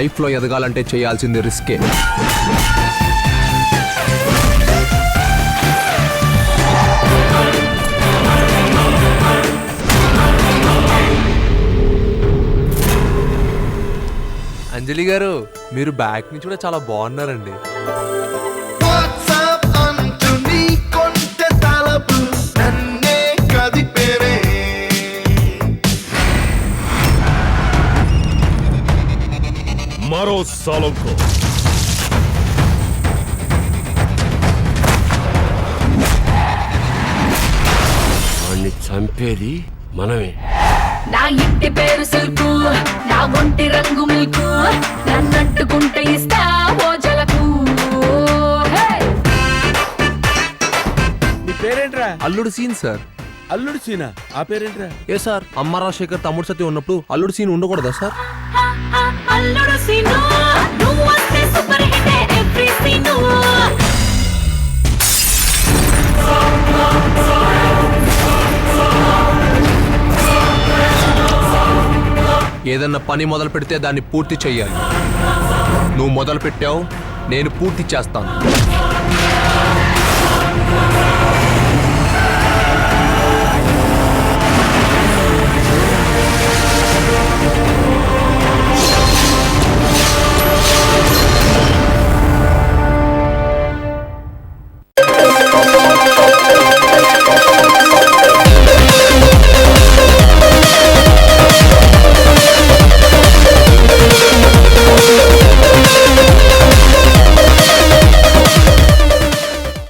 లైఫ్లో ఎదగాలంటే చేయాల్సింది రిస్కే. అంజలి గారు మీరు బ్యాక్ నుంచి కూడా చాలా బాగున్నారండి. మరో సాలంకో వాణ్ణి చంపేది మనమే. నా ఇంటి పేరు సిల్కు నా ఒంటి రంగు మిల్కు నన్నట్టుకుంటే ఇస్తా ఓజలకు! నీ పేరేంట్రా? అల్లుడు సీన్ సార్. అల్లుడు సీనా? ఆ పేరేంట్రా? ఏ సార్? అమ్మ రాజశేఖర్ తమ్ముడు సత్యం ఉన్నప్పుడు అల్లుడు సీన్ ఉండకూడదా సార్? ఏదన్నా పని మొదలు పెడితే దాన్ని పూర్తి చెయ్యాలి. నువ్వు మొదలు పెట్టావు నేను పూర్తి చేస్తాను.